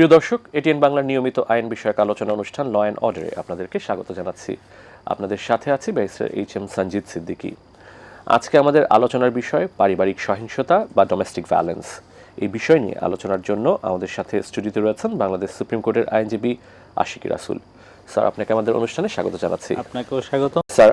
প্রিয় দর্শক, এটিএন বাংলার নিয়মিত আইন বিষয়ক আলোচনা অনুষ্ঠান ল অ্যান্ড অর্ডারে আপনাদেরকে স্বাগত জানাচ্ছি। আপনাদের সাথে আছি barrister H M Sanjit Siddiqui. আজকে আমাদের আলোচনার বিষয় পারিবারিক সহিংসতা বা ডোমেস্টিক ভ্যালেন্স এই বিষয় নিয়ে আলোচনার জন্য আমাদের সাথে স্টুডিওতে রয়েছেন বাংলাদেশ সুপ্রিম কোর্টের আইনজীবী আশিক রাসুল। স্যার আপনাকে আমাদের অনুষ্ঠানে স্বাগত জানাচ্ছি। আপনাকেও স্বাগত। স্যার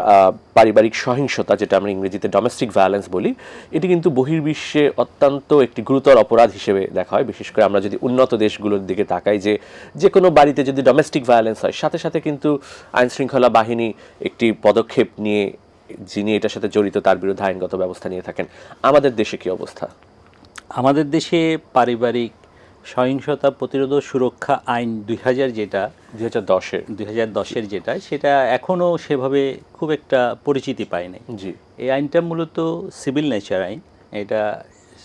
পারিবারিক সহিংসতা যেটা আমরা ইংরেজিতে ডোমেস্টিক ভায়োলেন্স বলি এটি কিন্তু বহির্বিশ্বে অত্যন্ত একটি গুরুতর অপরাধ হিসেবে দেখা হয়। বিশেষ করে আমরা যদি উন্নত দেশগুলোর দিকে তাকাই যে যে কোনো বাড়িতে যদি ডোমেস্টিক ভায়োলেন্স হয় সাথে সাথে কিন্তু আইন শৃঙ্খলা বাহিনী একটি পদক্ষেপ নিয়ে যিনি এটার সাথে জড়িত তার বিরুদ্ধে আইনগত ব্যবস্থা নিয়ে থাকেন। আমাদের দেশে কি অবস্থা? আমাদের দেশে পারিবারিক সহিংসতা প্রতিরোধ সুরক্ষা আইন দুই হাজার যেটা দুই হাজার দশের। দুই হাজার দশের যেটা সেটা এখনও সেভাবে খুব একটা পরিচিতি পায়নি জি। এই আইনটা মূলত সিভিল নেচার আইন। এটা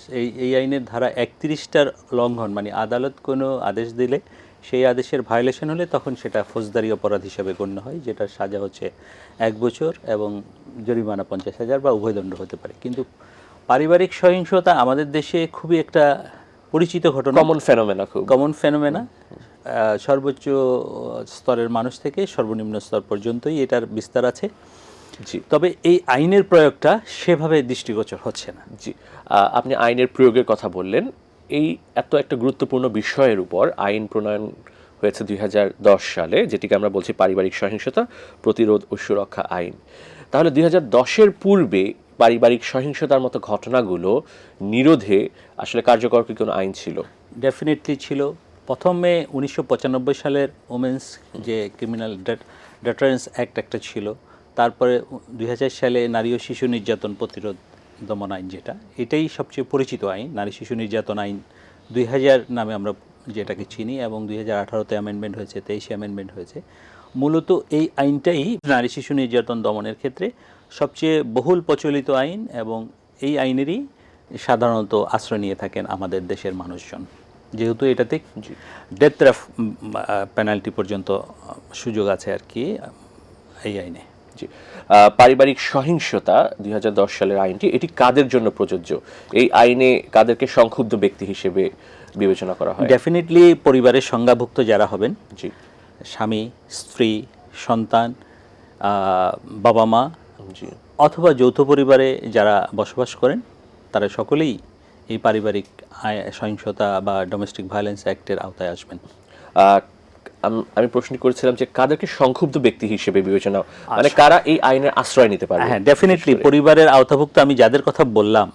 এই এই আইনের ধারা একত্রিশটার লঙ্ঘন মানে আদালত কোনো আদেশ দিলে সেই আদেশের ভায়োলেশন হলে তখন সেটা ফৌজদারি অপরাধ হিসেবে গণ্য হয় যেটা সাজা হচ্ছে এক বছর এবং জরিমানা পঞ্চাশ হাজার বা উভয়দণ্ড হতে পারে। কিন্তু পারিবারিক সহিংসতা আমাদের দেশে খুবই একটা পরিচিত ঘটনা। কমন ফেনোমেনা খুব। কমন ফেনোমেনা সর্বোচ্চ স্তরের মানুষ থেকে সর্বনিম্ন স্তর পর্যন্তই এটার বিস্তার আছে। জি। তবে এই আইনের প্রয়োগটা সেভাবে দৃষ্টিগোচর হচ্ছে না। জি আপনি আইনের প্রয়োগের কথা বললেন। এই এত একটা গুরুত্বপূর্ণ বিষয়ের উপর আইন প্রণয়ন হয়েছে দুই হাজার দশ সালে যেটিকে আমরা বলছি পারিবারিক সহিংসতা প্রতিরোধ ও সুরক্ষা আইন। তাহলে দুই হাজার দশের পূর্বে পারিবারিক সহিংসতার মতো ঘটনাগুলো নিরোধে আসলে কার্যকর কি কোনো আইন ছিল? ডেফিনেটলি ছিল। প্রথমে উনিশশো পঁচানব্বই সালের ওমেন্স যে ক্রিমিনাল ডেটারেন্স অ্যাক্ট একটা ছিল। তারপরে দুই হাজার সালে নারী ও শিশু নির্যাতন প্রতিরোধ দমন আইন যেটা, এটাই সবচেয়ে পরিচিত আইন। নারী শিশু নির্যাতন আইন দুই হাজার নামে আমরা যেটাকে চিনি এবং দুই হাজার আঠারোতে অ্যামেন্ডমেন্ট হয়েছে, তেইশে অ্যামেন্ডমেন্ট হয়েছে। মূলত এই আইনটাই নারী শিশু নির্যাতন দমনের ক্ষেত্রে সবচেয়ে বহুল প্রচলিত আইন এবং এই আইনেরই সাধারণত আশ্রয় নিয়ে থাকেন আমাদের দেশের মানুষজন। যেহেতু এটাতে ডেথ পেনাল্টি পর্যন্ত সুযোগ আছে আর কি এই আইনে। জি। পারিবারিক সহিংসতা দুই হাজার দশ সালের আইনটি এটি কাদের জন্য প্রযোজ্য? এই আইনে কাদেরকে সংক্ষুব্ধ ব্যক্তি হিসেবে বিবেচনা করা হয়? ডেফিনেটলি পরিবারের সংজ্ঞাভুক্ত যারা হবেন জি। স্বামী স্ত্রী সন্তান বাবা মা অথবা যৌথ পরিবারে যারা বসবাস করেন তারা সকলেই এই পারিবারিক সহিংসতা বা ডোমেস্টিক ভায়োলেন্স অ্যাক্টের আওতায় আসবেন। আমি প্রশ্ন করেছিলাম যে কাদেরকে সংক্ষুব্ধ ব্যক্তি হিসেবে বিবেচনা মানে কারা এই আইনের আশ্রয় নিতে পারে হ্যাঁ ডেফিনেটলি পরিবারের আওতাভুক্ত আমি যাদের কথা বললাম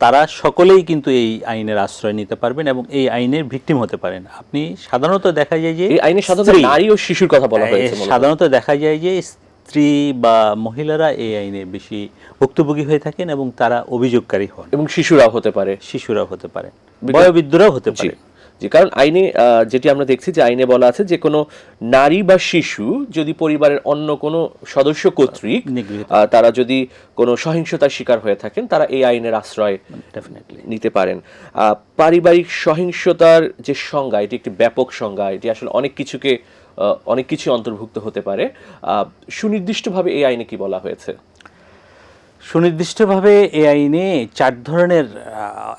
তারা সকলেই কিন্তু এই আইনের আশ্রয় নিতে পারবেন এবং এই আইনের ভিকটিম হতে পারেন। আপনি সাধারণত দেখা যায় যে এই আইনে সাধারণত নারী ও শিশুর কথা বলা হয়েছে সাধারণত দেখা যায় যে স্ত্রী বা মহিলারা এই আইনে বেশি ভুক্তভোগী হয়ে থাকেন এবং তারা অভিযোগকারী হন। এবং শিশুরাও হতে পারে। শিশুরাও হতে পারে। বয়োবৃদ্ধরাও হতে পারে। জি কারণ আইনে যেটি আমরা দেখছি যে আইনে বলা আছে যে কোনো নারী বা শিশু যদি পরিবারের অন্য কোনো সদস্য কর্তৃক তারা যদি কোনো সহিংসতার শিকার হয়ে থাকেন তারা এই আইনের আশ্রয় নিতে পারেন। আহ, পারিবারিক সহিংসতার যে সংজ্ঞা এটি একটি ব্যাপক সংজ্ঞা এটি আসলে অনেক কিছুকে আহ, অনেক কিছু অন্তর্ভুক্ত হতে পারে। আহ, সুনির্দিষ্টভাবে এই আইনে কি বলা হয়েছে? সুনির্দিষ্টভাবে এই আইনে চার ধরনের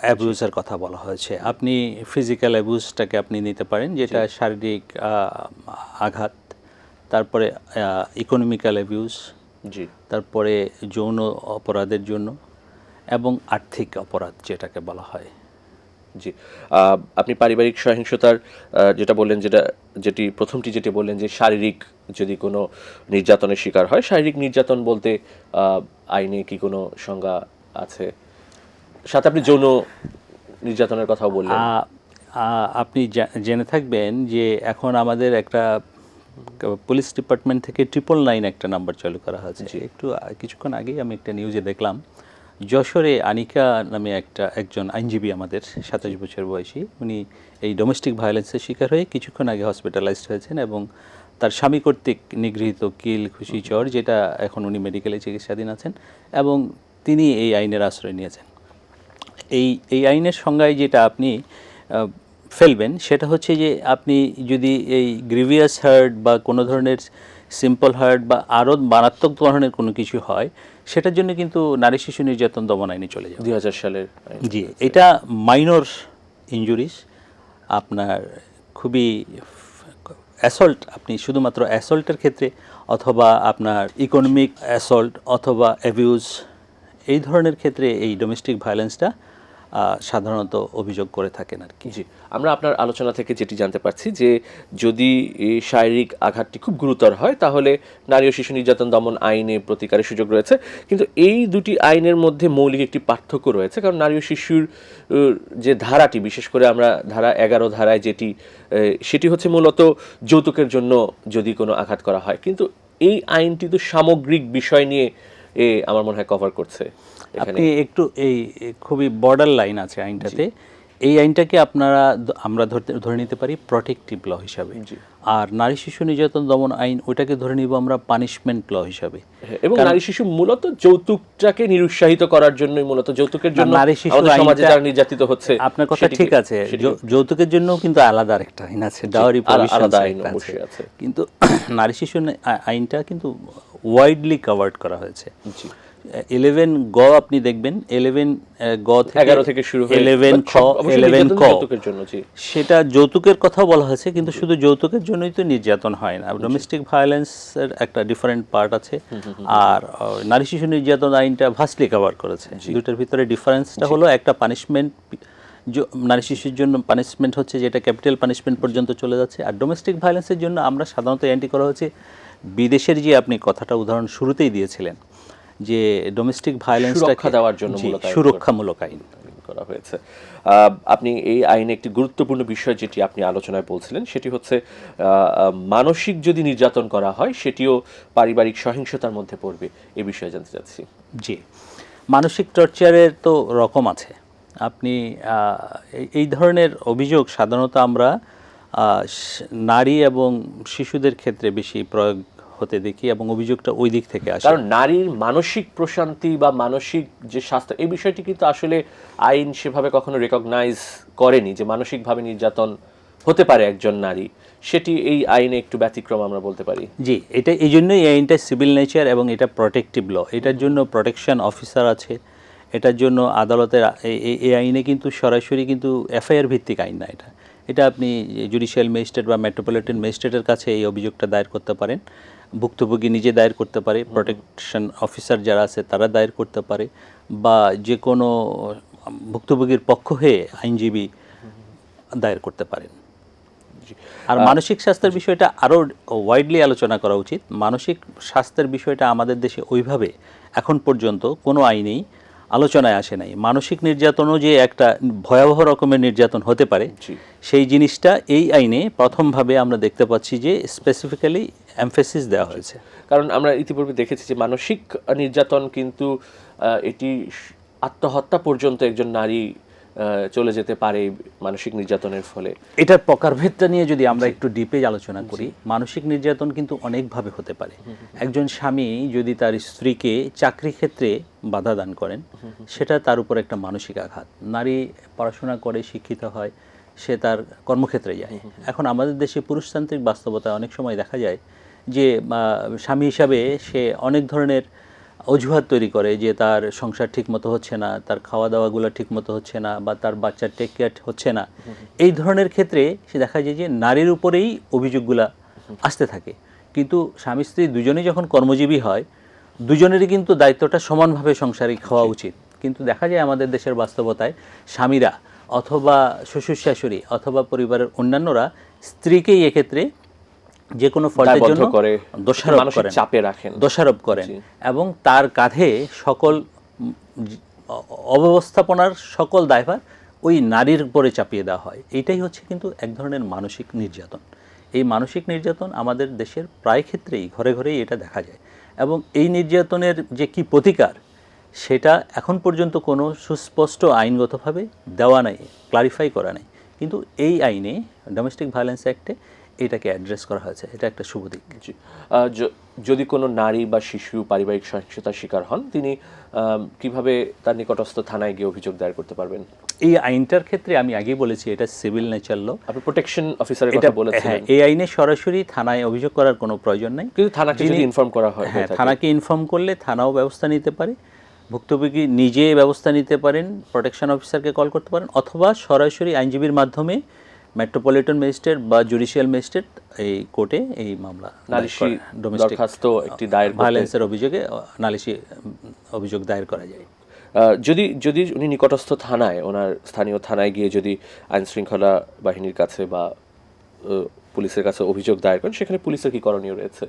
অ্যাবিউজের কথা বলা হয়েছে। আপনি ফিজিক্যাল অ্যাবিউজটাকে আপনি নিতে পারেন যেটা শারীরিক আঘাত তারপরে ইকোনমিক্যাল অ্যাবিউজ জি। তারপরে যৌন অপরাধের জন্য এবং আর্থিক অপরাধ যেটাকে বলা হয়। জি। আপনি পারিবারিক সহিংসতার যেটা বললেন যেটা যেটি প্রথমটি যেটি বললেন যে শারীরিক যদি কোনো নির্যাতনের শিকার হয় শারীরিক নির্যাতন বলতে আইনে কি কোনো সংজ্ঞা আছে? সাথে আপনি যৌন নির্যাতনের কথাও বললেন। আপনি জেনে থাকবেন যে এখন আমাদের একটা পুলিশ ডিপার্টমেন্ট থেকে ট্রিপল নাইন একটা নাম্বার চালু করা হয়েছে। একটু কিছুক্ষণ আগেই আমি একটা নিউজে দেখলাম যশোরে আনিকা নামে একটা একজন আইনজীবী আমাদের সাতাশ বছর বয়সী। উনি এই ডোমেস্টিক ভায়োলেন্সের শিকার হয়ে কিছুক্ষণ আগে হসপিটালাইজড হয়েছেন এবং তার স্বামী কর্তৃক নিগৃহীত কিল খুশি চর যেটা এখন উনি মেডিকেলে চিকিৎসাধীন আছেন এবং তিনি এই আইনের আশ্রয় নিয়েছেন। এই এই আইনের সংজ্ঞায় যেটা আপনি ফেলবেন সেটা হচ্ছে যে আপনি যদি এই গ্রিভিয়াস হার্ট বা কোনো ধরনের সিম্পল হার্ট বা আরও মারাত্মক ধরনের কোনো কিছু হয় সেটার জন্য কিন্তু নারী শিশু নির্যাতন দমন আইনে চলে যায় দুই হাজার সালের জি এটা মাইনর ইঞ্জুরিস আপনার খুবই অ্যাসল্ট আপনি শুধুমাত্র অ্যাসল্টের ক্ষেত্রে অথবা আপনার ইকোনমিক অ্যাসল্ট অথবা অ্যাবিউজ এই ধরনের ক্ষেত্রে এই ডোমেস্টিক ভায়োলেন্সটা সাধারণত অভিযোগ করে থাকেন আর কি। জি, আমরা আপনার আলোচনা থেকে যেটি জানতে পারছি যে যদি শারীরিক আঘাতটি খুব গুরুতর হয়, তাহলে নারী ও শিশু নির্যাতন দমন আইনে প্রতিকারের সুযোগ রয়েছে। কিন্তু এই দুটি আইনের মধ্যে মৌলিক একটি পার্থক্য রয়েছে, কারণ নারী ও শিশুর যে ধারাটি, বিশেষ করে আমরা ধারা এগারো ধারায় যেটি সেটি হচ্ছে মূলত যৌতুকের জন্য যদি কোনো আঘাত করা হয়। কিন্তু এই আইনটি তো সামগ্রিক বিষয় নিয়ে আমার মনে হয় কভার করছে। আপনি একটু এই খুবই বর্ডার লাইন আছে আইনটাতে। এই আইনটাকে আপনারা আমরা ধরে নিতে পারি প্রটেক্টিভ ল হিসাবে। আর নারী শিশু নির্যাতন দমন আইন ওইটাকে ধরে নিব আমরা পানিশমেন্ট ল হিসাবে। হ্যাঁ, এবং নারী শিশু মূলত যৌতুকটাকে নিরুৎসাহিত করার জন্যই মূলত যৌতুকের জন্য নারী শিশু সমাজে যারা নির্যাতিত হচ্ছে আপনার কথা ঠিক আছে। যৌতুকের জন্য কিন্তু আলাদা আরেকটা আইন আছে ডাওরি আলা- আলাদা আইন অবশ্যই আছে। কিন্তু নারী শিশু আইনটা কিন্তু ওয়াইডলি কভার্ড করা হয়েছে। জি। ইলেভেন গ আপনি দেখবেন ইলেভেন গ এগারো থেকে শুরু হয়ে ইলেভেন but খ সব- অবশ্যই ইলেভেন ক। যৌতুকের জন্য জি। সেটা যৌতুকের কথা বলা হয়েছে কিন্তু শুধু যৌতুকের জন্যই তো নির্যাতন হয় না। ডোমেস্টিক ভায়োলেন্সের একটা ডিফারেন্ট পার্ট আছে। আর নারী শিশু নির্যাতন আইনটা ভাস্টলি কভার করেছে। দুটার ভিতরে ডিফারেন্সটা হলো একটা পানিশমেন্ট নারী শিশুর জন্য পানিশমেন্ট হচ্ছে যেটা ক্যাপিটাল পানিশমেন্ট পর্যন্ত চলে যাচ্ছে। আর ডোমেস্টিক ভায়োলেন্সের জন্য আমরা সাধারণত অ্যান্টি করা হচ্ছে বিদেশের যে আপনি কথাটা উদাহরণ শুরুতেই দিয়েছিলেন যে ডোমেস্টিক ভায়োলেন্সটা দেওয়ার জন্য সুরক্ষামূলক আইন। করা হয়েছে। আপনি এই আইনে একটি গুরুত্বপূর্ণ বিষয় যেটি আপনি আলোচনায় বলছিলেন সেটি হচ্ছে মানসিক যদি নির্যাতন করা হয় সেটিও পারিবারিক সহিংসতার মধ্যে পড়বে। এ বিষয়ে জানতে চাচ্ছি। জি। মানসিক টর্চারের তো রকম আছে। আপনি এই- ধরনের অভিযোগ সাধারণত আমরা নারী এবং শিশুদের ক্ষেত্রে বেশি প্রয়োগ হতে দেখি এবং অভিযোগটা ওই দিক থেকে আসে। কারণ নারীর মানসিক প্রশান্তি বা মানসিক যে স্বাস্থ্য এই বিষয়টি কিন্তু আসলে আইন সেভাবে কখনো রেকগনাইজ করেনি যে মানসিকভাবে নির্যাতন হতে পারে একজন নারী। সেটি এই আইনে একটু ব্যতিক্রম আমরা বলতে পারি। জি এটা এই জন্যই এই আইনটা সিভিল নেচার এবং এটা প্রোটেক্টিভ ল এটার জন্য প্রোটেকশন অফিসার আছে। এটার জন্য আদালতের এই আইনে কিন্তু সরাসরি কিন্তু এফআইআর ভিত্তিক আইন না এটা। এটা আপনি জুডিশিয়াল ম্যাজিস্ট্রেট বা মেট্রোপলিটন ম্যাজিস্ট্রেটের কাছে এই অভিযোগটা দায়ের করতে পারেন। ভুক্তভোগী নিজে দায়ের করতে পারে প্রোটেকশন অফিসার যারা আছে তারা দায়ের করতে পারে বা যে কোনো ভুক্তভোগীর পক্ষ হয়ে আইনজীবী দায়ের করতে পারেন। আর মানসিক স্বাস্থ্যের বিষয়টা আরও ওয়াইডলি আলোচনা করা উচিত। মানসিক স্বাস্থ্যের বিষয়টা আমাদের দেশে ওইভাবে এখন পর্যন্ত কোনো আইনেই আলোচনায় আসে নাই। মানসিক নির্যাতনও যে একটা ভয়াবহ রকমের নির্যাতন হতে পারে সেই জিনিসটা এই আইনে প্রথমভাবে আমরা দেখতে পাচ্ছি যে স্পেসিফিক্যালি এমফেসিস দেওয়া হয়েছে। কারণ আমরা ইতিপূর্বে দেখেছি যে মানসিক নির্যাতন কিন্তু এটি আত্মহত্যা পর্যন্ত একজন নারী চলে যেতে পারে মানসিক নির্যাতনের ফলে। এটার প্রকারভেদটা নিয়ে যদি আমরা একটু ডিপে আলোচনা করি মানসিক নির্যাতন কিন্তু অনেকভাবে হতে পারে। একজন স্বামী যদি তার স্ত্রীকে চাকরি ক্ষেত্রে বাধা দান করেন সেটা তার উপর একটা মানসিক আঘাত। নারী পড়াশোনা করে শিক্ষিত হয় সে তার কর্মক্ষেত্রে যায়। এখন আমাদের দেশে পুরুষতান্ত্রিক বাস্তবতায় অনেক সময় দেখা যায় যে স্বামী হিসাবে সে অনেক ধরনের অজুহাত তৈরি করে যে তার সংসার ঠিক মতো হচ্ছে না তার খাওয়া দাওয়াগুলো ঠিক মতো হচ্ছে না বা তার বাচ্চার টেক কেয়ার হচ্ছে না। এই ধরনের ক্ষেত্রে সে দেখা যায় যে নারীর উপরেই অভিযোগগুলা আসতে থাকে। কিন্তু স্বামী স্ত্রী দুজনেই যখন কর্মজীবী হয় দুজনেরই কিন্তু দায়িত্বটা সমানভাবে সংসারে খাওয়া উচিত। কিন্তু দেখা যায় আমাদের দেশের বাস্তবতায় স্বামীরা অথবা শ্বশুর শাশুড়ি অথবা পরিবারের অন্যান্যরা স্ত্রীকেই এক্ষেত্রে যে কোনো ফল্টের জন্য দোষারোপ করেন। চাপে রাখেন। দোষারোপ করেন। এবং তার কাঁধে সকল অব্যবস্থাপনার সকল দায়ভার ওই নারীর উপরে চাপিয়ে দেওয়া হয়। এইটাই হচ্ছে কিন্তু এক ধরনের মানসিক নির্যাতন। এই মানসিক নির্যাতন আমাদের দেশের প্রায় ক্ষেত্রেই ঘরে ঘরেই এটা দেখা যায়। এবং এই নির্যাতনের যে কি প্রতিকার সেটা এখন পর্যন্ত কোনো সুস্পষ্ট আইনগতভাবে দেওয়া নাই ক্লারিফাই করা নেই। কিন্তু এই আইনে ডোমেস্টিক ভায়োলেন্স অ্যাক্টে এটাকে অ্যাড্রেস করা হয়েছে। এটা একটা শুভ দিক। জি। যদি কোনো নারী বা শিশু পারিবারিক সহিংসতার শিকার হন তিনি কীভাবে তার নিকটস্থ থানায় গিয়ে অভিযোগ দায়ের করতে পারবেন? এই আইনটার ক্ষেত্রে আমি আগেই বলেছি এটা সিভিল নেচার ল আপনি প্রোটেকশন অফিসারের কথা বলেছিলেন। হ্যাঁ এই আইনে সরাসরি থানায় অভিযোগ করার কোনো প্রয়োজন নেই। কিন্তু থানাকে যদি ইনফর্ম করা হয় হ্যাঁ থানাকে ইনফর্ম করলে থানাও ব্যবস্থা নিতে পারে। ভুক্তভোগী নিজে ব্যবস্থা নিতে পারেন প্রোটেকশন অফিসারকে কল করতে পারেন অথবা সরাসরি আইনজীবীর মাধ্যমে মেট্রোপলিটন ম্যাজিস্ট্রেট বা জুডিশিয়াল ম্যাজিস্ট্রেট এই কোর্টে এই মামলা নালিশি দরখাস্ত একটি দায়ের ভায়োলেন্সের অভিযোগে নালিশি অভিযোগ দায়ের করা যায়। যদি যদি উনি নিকটস্থ থানায় ওনার স্থানীয় থানায় গিয়ে যদি আইন শৃঙ্খলা বাহিনীর কাছে বা পুলিশের কাছে অভিযোগ দায়ের করেন সেখানে পুলিশের কি করণীয় রয়েছে?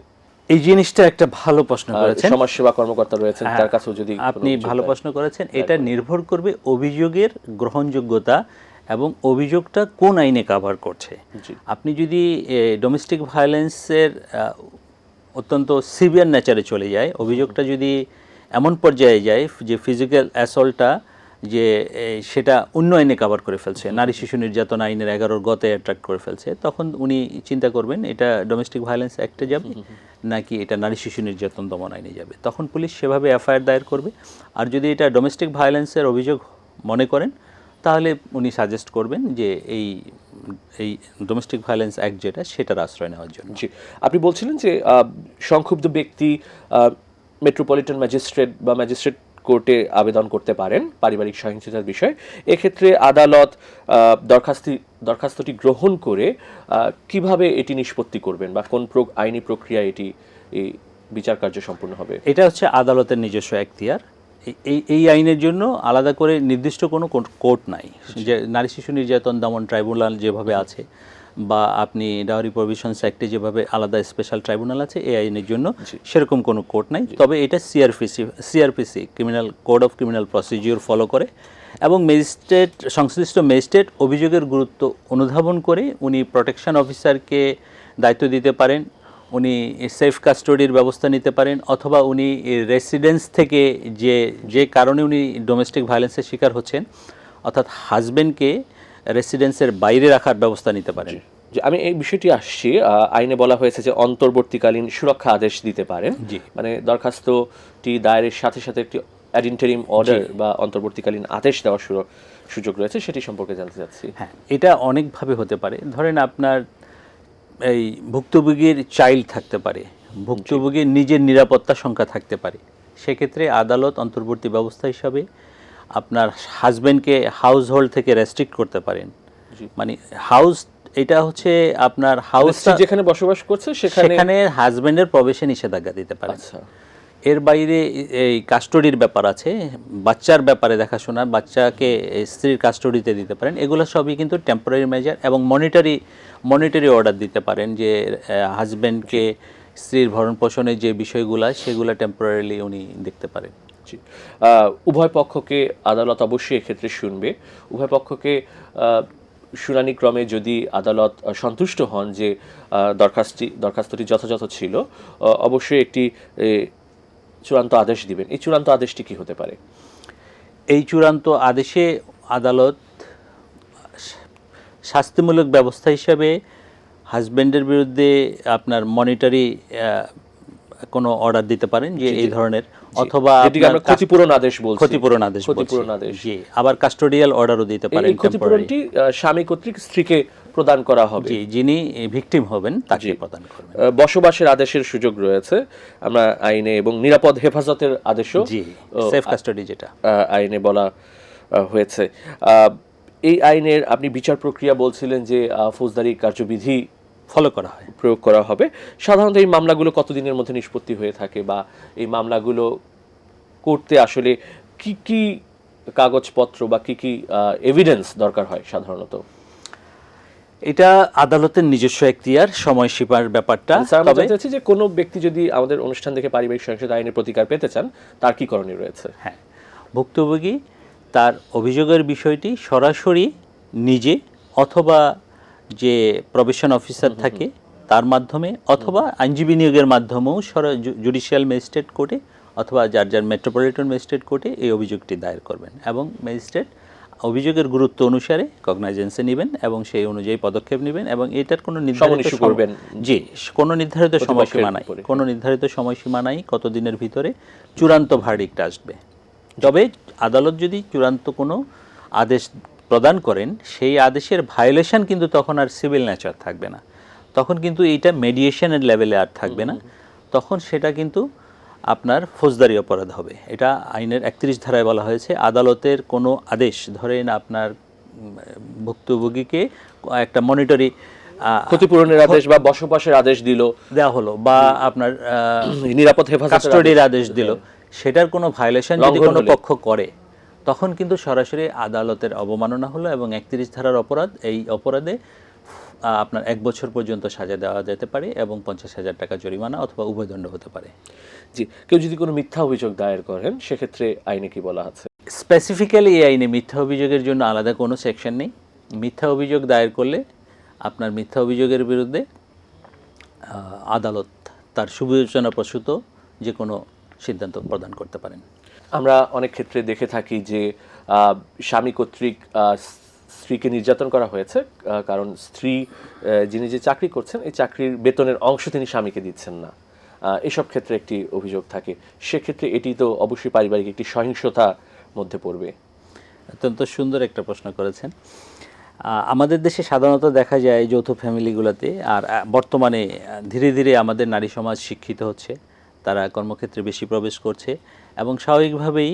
এই জিনিসটা একটা ভালো প্রশ্ন করেছেন। সমাজসেবা কর্মকর্তা রয়েছেন তার কাছেও যদি আপনি ভালো প্রশ্ন করেছেন। এটা নির্ভর করবে অভিযোগের গ্রহণযোগ্যতা এবং অভিযোগটা কোন আইনে কভার করছে? আপনি যদি ডোমেস্টিক ভায়োলেন্সের অত্যন্ত সিভিয়ার নেচারে চলে যায় অভিযোগটা যদি এমন পর্যায়ে যায় যে ফিজিক্যাল অ্যাসল্টটা যে সেটা অন্য আইনে কভার করে ফেলছে নারী শিশু নির্যাতন আইনের এগারোর গতে অ্যাট্রাক্ট করে ফেলছে তখন উনি চিন্তা করবেন এটা ডোমেস্টিক ভায়োলেন্স অ্যাক্টে যাবে নাকি এটা নারী শিশু নির্যাতন দমন আইনে যাবে? তখন পুলিশ সেভাবে এফআইআর দায়ের করবে। আর যদি এটা ডোমেস্টিক ভায়োলেন্সের অভিযোগ মনে করেন তাহলে উনি সাজেস্ট করবেন যে এই এই ডোমেস্টিক ভায়োলেন্স অ্যাক্ট যেটা সেটার আশ্রয় নেওয়ার জন্য। জি। আপনি বলছিলেন যে সংক্ষুব্ধ ব্যক্তি মেট্রোপলিটন ম্যাজিস্ট্রেট বা ম্যাজিস্ট্রেট কোর্টে আবেদন করতে পারেন পারিবারিক সহিংসতার বিষয়ে। এক্ষেত্রে আদালত দরখাস্তি দরখাস্তটি গ্রহণ করে কীভাবে এটি নিষ্পত্তি করবেন বা কোন আইনি প্রক্রিয়া এটি বিচার কার্য সম্পূর্ণ হবে? এটা হচ্ছে আদালতের নিজস্ব এখতিয়ার। এই এই আইনের জন্য আলাদা করে নির্দিষ্ট কোনো কোর্ট নাই। যে নারী শিশু নির্যাতন দমন ট্রাইব্যুনাল যেভাবে আছে বা আপনি ডাওয়ারি প্রভিশনস অ্যাক্টে যেভাবে আলাদা স্পেশাল ট্রাইব্যুনাল আছে এই আইনের জন্য সেরকম কোনো কোর্ট নাই। তবে এটা CrPC CrPC criminal code of criminal procedure follow করে এবং ম্যাজিস্ট্রেট সংশ্লিষ্ট ম্যাজিস্ট্রেট অভিযোগের গুরুত্ব অনুধাবন করে উনি প্রোটেকশন অফিসারকে দায়িত্ব দিতে পারেন। উনি সেফ কাস্টডির ব্যবস্থা নিতে পারেন অথবা উনি রেসিডেন্স থেকে যে যে কারণে উনি ডোমেস্টিক ভায়োলেন্সের শিকার হচ্ছেন অর্থাৎ হাজবেন্ডকে রেসিডেন্সের বাইরে রাখার ব্যবস্থা নিতে পারেন। যে আমি এই বিষয়টি আসছি আইনে বলা হয়েছে যে অন্তর্বর্তীকালীন সুরক্ষা আদেশ দিতে পারেন। জি। মানে দরখাস্তটি দায়েরের সাথে সাথে একটি অ্যাডিন্টারিম অর্ডার বা অন্তর্বর্তীকালীন আদেশ দেওয়ার সুযোগ রয়েছে সেটি সম্পর্কে জানতে চাচ্ছি। হ্যাঁ এটা অনেকভাবে হতে পারে। ধরেন আপনার এই ভুক্তভোগীর চাইল্ড থাকতে পারে ভুক্তভোগীর নিজের নিরাপত্তা সংখ্যা থাকতে পারে। সেক্ষেত্রে আদালত অন্তর্বর্তী ব্যবস্থা হিসাবে আপনার হাজবেন্ডকে হাউস হোল্ড থেকে রেস্ট্রিক্ট করতে পারেন। মানে হাউস এটা হচ্ছে আপনার হাউস যেখানে বসবাস করছে সেখানে হাজব্যান্ডের হাজবেন্ডের প্রবেশে নিষেধাজ্ঞা দিতে পারে আচ্ছা। এর বাইরে এই কাস্টডির ব্যাপার আছে, বাচ্চার ব্যাপারে দেখাশোনা, বাচ্চাকে স্ত্রীর কাস্টডিতে দিতে পারেন, এগুলো সবই কিন্তু টেম্পোরারি মেজার এবং মনিটারি মনিটারি অর্ডার দিতে পারেন যে হাজব্যান্ডকে স্ত্রীর ভরণ পোষণের যে বিষয়গুলো সেগুলো টেম্পোরারিলি উনি দেখতে পারেন। উভয় পক্ষকে আদালত অবশ্যই এক্ষেত্রে শুনবে। উভয় পক্ষকে শুনানি ক্রমে যদি আদালত সন্তুষ্ট হন যে দরখাস্তটি দরখাস্তটি যথাযথ ছিল অবশ্যই একটি চূড়ান্ত আদেশ দিবেন। এই চূড়ান্ত আদেশটি কি হতে পারে? এই চূড়ান্ত আদেশে আদালত শাস্তিমূলক ব্যবস্থা হিসাবে হাজবেন্ডের বিরুদ্ধে আপনার মনিটারি কোনো অর্ডার দিতে পারেন যে এই ধরনের অথবা ক্ষতিপূরণ আদেশ বলছি। ক্ষতিপূরণ আদেশ ক্ষতিপূরণ আদেশ। আবার কাস্টোডিয়াল অর্ডারও দিতে পারেন ক্ষতিপূরণটি স্বামী কর্তৃক স্ত্রীকে প্রদান করা হবে। যিনি ভিকটিম হবেন তাকে প্রদান করবেন। বসবাসের আদেশের সুযোগ রয়েছে। আমরা আইনে এবং নিরাপদ হেফাজতের আদেশও জি সেফ কাস্টডি যেটা। আইনে বলা হয়েছে। এই আইনের আপনি বিচার প্রক্রিয়া বলছিলেন যে ফৌজদারি কার্যবিধি ফলো করা হয়। প্রয়োগ করা হবে। সাধারণত এই মামলাগুলো কতদিনের মধ্যে নিষ্পত্তি হয়ে থাকে বা এই মামলাগুলো করতে আসলে কি কি কাগজপত্র বা কি কি এভিডেন্স দরকার হয় সাধারণত? এটা আদালতের নিজস্ব এখতিয়ার সময়সীমার ব্যাপারটা। তবে চাচ্ছি যে কোনো ব্যক্তি যদি আমাদের অনুষ্ঠান থেকে পারিবারিক সহিংসতা আইনের প্রতিকার পেতে চান তার কি করণীয় রয়েছে? হ্যাঁ। ভুক্তভোগী তার অভিযোগের বিষয়টি সরাসরি নিজে অথবা যে প্রবেশন অফিসার থাকে তার মাধ্যমে অথবা আইনজীবী নিয়োগের মাধ্যমেও জুডিশিয়াল ম্যাজিস্ট্রেট কোর্টে অথবা যার যার মেট্রোপলিটন ম্যাজিস্ট্রেট কোর্টে এই অভিযোগটি দায়ের করবেন এবং ম্যাজিস্ট্রেট অভিযোগের গুরুত্ব অনুসারে কগনাইজেন্সে নেবেন এবং সেই অনুযায়ী পদক্ষেপ নেবেন এবং এটার কোনো নির্ধারিত করবেন। জি কোনো নির্ধারিত সময়সীমা নাই। কোনো নির্ধারিত সময়সীমা নাই কতদিনের ভিতরে চূড়ান্ত ভার্ডিক্ট আসবে। তবে আদালত যদি চূড়ান্ত কোনো আদেশ প্রদান করেন সেই আদেশের ভায়োলেশন কিন্তু তখন আর সিভিল নেচার থাকবে না। তখন কিন্তু এইটা মেডিয়েশনের লেভেলে আর থাকবে না। তখন সেটা কিন্তু আপনার ফৌজদারি অপরাধ হবে। এটা আইনের একত্রিশ ধারায় বলা হয়েছে। আদালতের কোনো আদেশ ধরেন আপনার ভুক্তভোগীকে একটা মনিটরি ক্ষতিপূরণের আদেশ বা বসবাসের আদেশ দিল। দেওয়া হলো বা আপনার নিরাপদ হেফাজতের আদেশ কাস্টডির আদেশ দিল। সেটার কোনো ভায়োলেশন যদি কোনো পক্ষ করে তখন কিন্তু সরাসরি আদালতের অবমাননা হলো এবং একত্রিশ ধারার অপরাধ এই অপরাধে আপনার এক বছর পর্যন্ত সাজা দেওয়া যেতে পারে এবং পঞ্চাশ হাজার টাকা জরিমানা অথবা উভয়দণ্ড হতে পারে। জি কেউ যদি কোনো মিথ্যা অভিযোগ দায়ের করেন সেক্ষেত্রে আইনে কি বলা আছে? স্পেসিফিক্যালি এই আইনে মিথ্যা অভিযোগের জন্য আলাদা কোনো সেকশন নেই। মিথ্যা অভিযোগ দায়ের করলে আপনার মিথ্যা অভিযোগের বিরুদ্ধে আদালত তার সুবিবেচনা প্রসূত যে কোনো সিদ্ধান্ত প্রদান করতে পারেন। আমরা অনেক ক্ষেত্রে দেখে থাকি যে স্বামী কর্তৃক স্ত্রীকে নির্যাতন করা হয়েছে কারণ স্ত্রী যিনি যে চাকরি করছেন, এই চাকরির বেতনের অংশ তিনি স্বামীকে দিচ্ছেন না। এসব ক্ষেত্রে একটি অভিযোগ থাকে। সেক্ষেত্রে এটি তো অবশ্যই পারিবারিক একটি সহিংসতার মধ্যে পড়বে। অত্যন্ত সুন্দর একটা প্রশ্ন করেছেন। আমাদের দেশে সাধারণত দেখা যায় যৌথ ফ্যামিলিগুলোতে, আর বর্তমানে ধীরে ধীরে আমাদের নারী সমাজ শিক্ষিত হচ্ছে, তারা কর্মক্ষেত্রে বেশি প্রবেশ করছে, এবং স্বাভাবিকভাবেই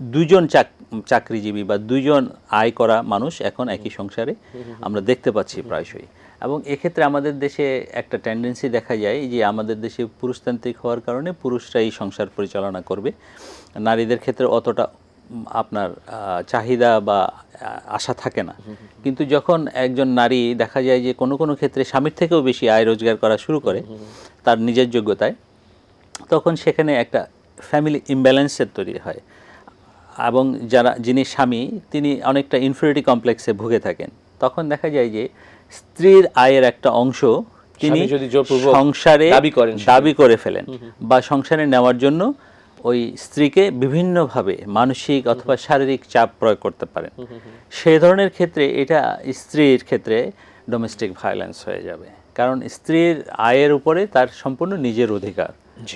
দুজন চাক চাকরিজীবী বা দুজন আয় করা মানুষ এখন একই সংসারে আমরা দেখতে পাচ্ছি প্রায়শই। এবং এক্ষেত্রে আমাদের দেশে একটা টেন্ডেন্সি দেখা যায় যে আমাদের দেশে পুরুষতান্ত্রিক হওয়ার কারণে পুরুষরাই সংসার পরিচালনা করবে। নারীদের ক্ষেত্রে অতটা আপনার চাহিদা বা আশা থাকে না। কিন্তু যখন একজন নারী দেখা যায় যে কোনো কোনো ক্ষেত্রে স্বামীর থেকেও বেশি আয় রোজগার করা শুরু করে তার নিজের যোগ্যতায় তখন সেখানে একটা ফ্যামিলি ইমব্যালেন্সের তৈরি হয়। এবং যারা যিনি স্বামী তিনি অনেকটা ইনফিউরিটি কমপ্লেক্সে ভুগে থাকেন। তখন দেখা যায় যে স্ত্রীর আয়ের একটা অংশ তিনি যদি সংসারে দাবি করেন দাবি করে ফেলেন বা সংসারে নেওয়ার জন্য ওই স্ত্রীকে বিভিন্নভাবে মানসিক অথবা শারীরিক চাপ প্রয়োগ করতে পারেন। সেই ধরনের ক্ষেত্রে এটা স্ত্রীর ক্ষেত্রে ডোমেস্টিক ভায়োলেন্স হয়ে যাবে। কারণ স্ত্রীর আয়ের উপরে তার সম্পূর্ণ নিজের অধিকার।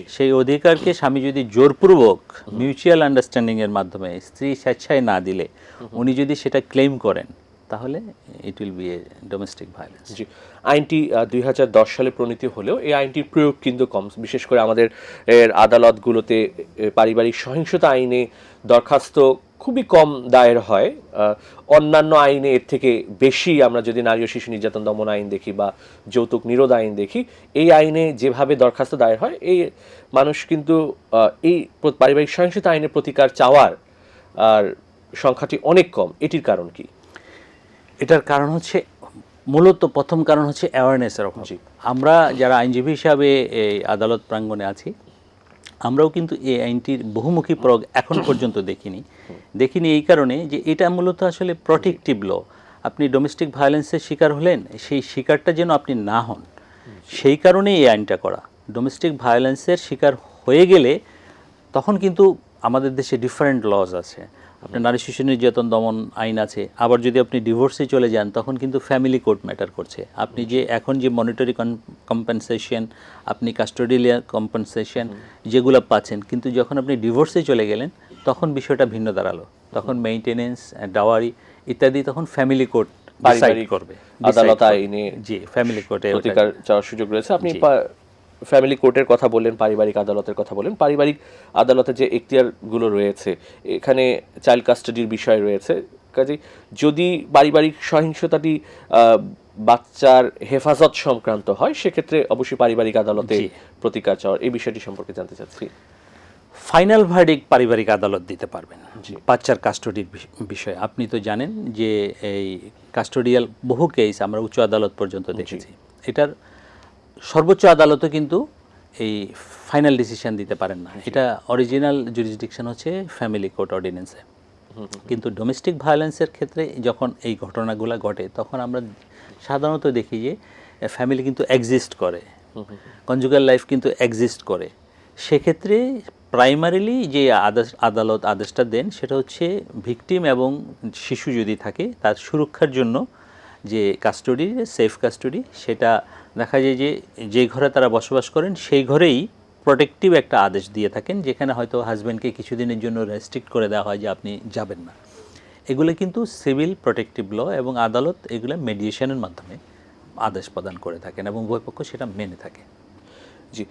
সেই অধিকারকে স্বামী যদি জোরপূর্বক মিউচুয়াল আন্ডারস্ট্যান্ডিং এর মাধ্যমে স্ত্রী স্বেচ্ছায় না দিলে উনি যদি সেটা ক্লেম করেন তাহলে it will be a domestic violence জি। আইনটি দুই হাজার দশ সালে প্রণীত হলেও এই আইনটির প্রয়োগ কিন্তু কম। বিশেষ করে আমাদের এর আদালতগুলোতে পারিবারিক সহিংসতা আইনে দরখাস্ত খুবই কম দায়ের হয়। অন্যান্য আইনে এর থেকে বেশি আমরা যদি নারী ও শিশু নির্যাতন দমন আইন দেখি বা যৌতুক নিরোধ আইন দেখি এই আইনে যেভাবে দরখাস্ত দায়ের হয় এই মানুষ কিন্তু এই পারিবারিক সহিংসতা আইনের প্রতিকার চাওয়ার আর সংখ্যাটি অনেক কম। এটির কারণ কি? এটার কারণ হচ্ছে মূলত প্রথম কারণ হচ্ছে অ্যাওয়ারনেসের অভাব। আমরা যারা আইনজীবী হিসাবে এই আদালত প্রাঙ্গণে আছি আমরাও কিন্তু এই আইনটির বহুমুখী প্রয়োগ এখন পর্যন্ত দেখিনি। দেখিনি এই কারণে যে এটা মূলত আসলে প্রটেক্টিভ ল আপনি ডোমেস্টিক ভায়োলেন্সের শিকার হলেন, সেই শিকারটা যেন আপনি না হন। সেই কারণেই এই আইনটা করা। ডোমেস্টিক ভায়োলেন্সের শিকার হয়ে গেলে তখন কিন্তু আমাদের দেশে ডিফারেন্ট লজ আছে। আপনার নারী শিশু নির্যাতন দমন আইন আছে। আবার যদি আপনি ডিভোর্সে চলে যান, তখন কিন্তু ফ্যামিলি কোর্ট ম্যাটার করছে। আপনি যে এখন যে মনিটরি কম্পেনসেশন আপনি কাস্টোডিয়াল কম্পেনসেশন যেগুলো পাচ্ছেন, কিন্তু যখন আপনি ডিভোর্সে চলে গেলেন তখন বিষয়টা ভিন্ন দাঁড়াল। তখন মেইনটেনেন্স ডাওয়ারি ইত্যাদি তখন ফ্যামিলি কোর্ট করবে। আদালত। আইনে জি ফ্যামিলি কোর্টে প্রতিকার চাওয়ার সুযোগ রয়েছে। আপনি ফ্যামিলি কোর্টের কথা বললেন পারিবারিক আদালতের কথা বললেন। পারিবারিক আদালতে যে এখতিয়ারগুলো রয়েছে এখানে চাইল্ড কাস্টাডির বিষয় রয়েছে। কাজে যদি পারিবারিক সহিংসতাটি আহ, বাচ্চার হেফাজত সংক্রান্ত হয় সেক্ষেত্রে অবশ্যই পারিবারিক আদালতে প্রতিকার চাওয়ার এই বিষয়টি সম্পর্কে জানতে চাচ্ছি। ফাইনাল ভার্ডিক পারিবারিক আদালত দিতে পারবেন। বাচ্চার কাস্টডির বিষয়ে। আপনি তো জানেন যে এই কাস্টোডিয়াল বহু কেস আমরা উচ্চ আদালত পর্যন্ত দেখেছি। এটার সর্বোচ্চ আদালতও কিন্তু এই ফাইনাল ডিসিশন দিতে পারেন না। এটা অরিজিনাল জুরিসডিকশন হচ্ছে ফ্যামিলি কোর্ট অর্ডিন্যান্সে কিন্তু ডোমেস্টিক ভায়োলেন্সের ক্ষেত্রে যখন এই ঘটনাগুলো ঘটে তখন আমরা সাধারণত দেখি যে ফ্যামিলি কিন্তু এক্সিস্ট করে। কনজুগাল লাইফ কিন্তু এক্সিস্ট করে। সেক্ষেত্রে প্রাইমারিলি যে আদেশ, আদালত আদেশটা দেন সেটা হচ্ছে ভিকটিম এবং শিশু যদি থাকে তার সুরক্ষার জন্য যে কাস্টডি সেফ কাস্টডি সেটা দেখা যায় যে যে ঘরে তারা বসবাস করেন সেই ঘরেই প্রোটেক্টিভ একটা আদেশ দিয়ে থাকেন, যেখানে হয়তো হাজব্যান্ডকে কিছুদিনের জন্য রেস্ট্রিক্ট করে দেওয়া হয় যে আপনি যাবেন না। এগুলো কিন্তু সিভিল প্রোটেক্টিভ ল এবং আদালত এগুলো মেডিয়েশনের মাধ্যমে আদেশ প্রদান করে থাকেন এবং উভয় পক্ষ সেটা মেনে থাকে। জি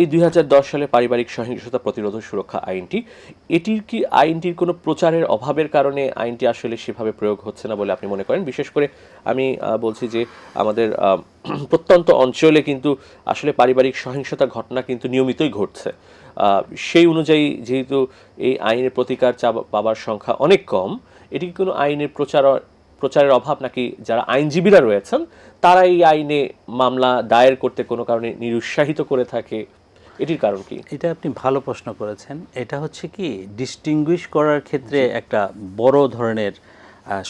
এই দুই হাজার দশ সালে পারিবারিক সহিংসতা প্রতিরোধ সুরক্ষা আইনটি, এটির কি আইনটির কোনো প্রচারের অভাবের কারণে আইনটি আসলে সেভাবে প্রয়োগ হচ্ছে না বলে আপনি মনে করেন? বিশেষ করে আমি বলছি যে আমাদের প্রত্যন্ত অঞ্চলে কিন্তু আসলে পারিবারিক সহিংসতার ঘটনা কিন্তু নিয়মিতই ঘটছে। সেই অনুযায়ী যেহেতু এই আইনের প্রতিকার চা- পাবার সংখ্যা অনেক কম, এটি কোনো আইনের প্রচার প্রচারের অভাব নাকি যারা আইনজীবীরা রয়েছেন তারা এই আইনে মামলা দায়ের করতে কোনো কারণে নিরুৎসাহিত করে থাকে এটির কারণ কি? এটা আপনি ভালো প্রশ্ন করেছেন। এটা হচ্ছে কি ডিস্টিংগুইশ করার ক্ষেত্রে একটা বড় ধরনের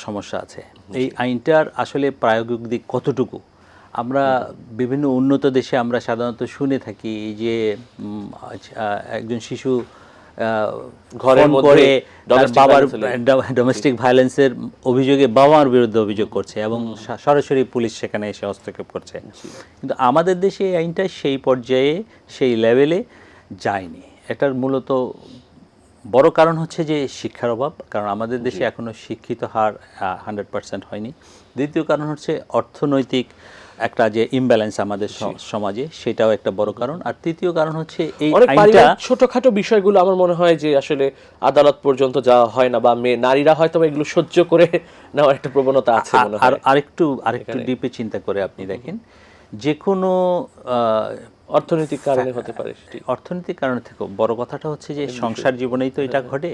সমস্যা আছে। এই আইনটার আসলে প্রায়োগিক দিক কতটুকু? আমরা বিভিন্ন উন্নত দেশে আমরা সাধারণত শুনে থাকি যে একজন শিশু ঘরের মধ্যে করে বাবার ডোমেস্টিক ভায়োলেন্সের অভিযোগে বাবা মার বিরুদ্ধে অভিযোগ করছে এবং সরাসরি পুলিশ সেখানে এসে হস্তক্ষেপ করছে। কিন্তু আমাদের দেশে এই আইনটা সেই পর্যায়ে সেই লেভেলে যায়নি। এটার মূলত বড় কারণ হচ্ছে যে শিক্ষার অভাব কারণ আমাদের দেশে এখনও শিক্ষিত হার হান্ড্রেড পার্সেন্ট হয়নি। দ্বিতীয় কারণ হচ্ছে অর্থনৈতিক একটা যে ইমব্যালেন্স আমাদের সমাজে সেটাও একটা বড় কারণ। আর তৃতীয় কারণ হচ্ছে এই আইনটা ছোটখাটো বিষয়গুলো আমার মনে হয় যে আসলে আদালত পর্যন্ত যাওয়া হয় না বা মেয়ে নারীরা হয়তো এগুলো সহ্য করে নেওয়ার একটা প্রবণতা আছে আর- আর আরেকটু আরেকটু ডিপে চিন্তা করে আপনি দেখেন। যে কোনো আহ, অর্থনৈতিক কারণে হতে পারে অর্থনৈতিক কারণে থেকে বড় কথাটা হচ্ছে যে সংসার জীবনেই তো হ্যাঁ, এটা ঘটে।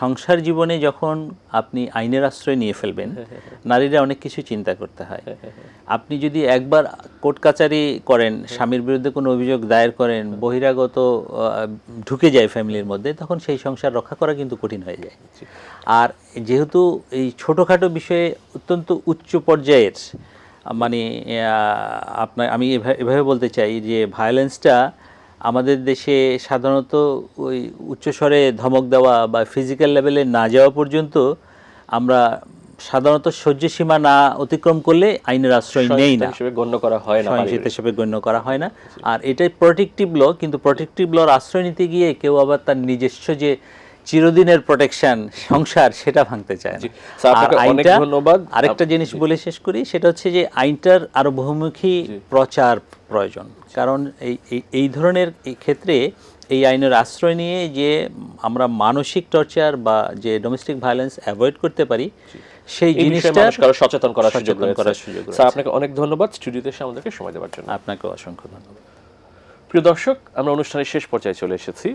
সংসার জীবনে যখন আপনি আইনের আশ্রয় নিয়ে ফেলবেন হ্যাঁ, নারীরা অনেক কিছু চিন্তা করতে হয়। আপনি যদি একবার কোর্ট কাচারি করেন হ্যাঁ। স্বামীর বিরুদ্ধে কোনো অভিযোগ দায়ের করেন বহিরাগত ঢুকে যায় ফ্যামিলির মধ্যে তখন সেই সংসার রক্ষা করা কিন্তু কঠিন হয়ে যায়। আর যেহেতু এই ছোটোখাটো বিষয়ে অত্যন্ত উচ্চ পর্যায়ের মানে আপনার আমি এভাবে বলতে চাই যে ভায়োলেন্সটা আমাদের দেশে সাধারণত ওই উচ্চস্বরে ধমক দেওয়া বা ফিজিক্যাল লেভেলে না যাওয়া পর্যন্ত আমরা সাধারণত সহ্য সীমা না অতিক্রম করলে আইনের আশ্রয় নেই না। হিসেবে গণ্য করা হয় না সহিংসতা হিসেবে গণ্য করা হয় না। আর এটাই প্রোটেক্টিভ ল কিন্তু প্রোটেক্টিভ লর আশ্রয় নিতে গিয়ে কেউ আবার তার নিজস্ব যে চিরদিনের প্রোটেকশন সংসার সেটা ভাঙতে চায় না। আর আইনটা ধন্যবাদ। আরেকটা জিনিস বলে শেষ করি সেটা হচ্ছে যে আইনটার আরও বহুমুখী প্রচার প্রয়োজন। কারণ এই এই- ধরনের ক্ষেত্রে এই আইনের আশ্রয় নিয়ে যে আমরা মানসিক টর্চার বা যে ডোমেস্টিক ভায়োলেন্স অ্যাভয়েড করতে পারি সেই জিনিসটা সচেতন করার সুযোগ সচেতন করার সুযোগ স্যার আপনাকে অনেক ধন্যবাদ। স্টুডিওতে এসে আমাদেরকে সময় দেওয়ার জন্য। আপনাকে অসংখ্য ধন্যবাদ। প্রিয় দর্শক আমরা অনুষ্ঠানের শেষ পর্যায়ে চলে এসেছি।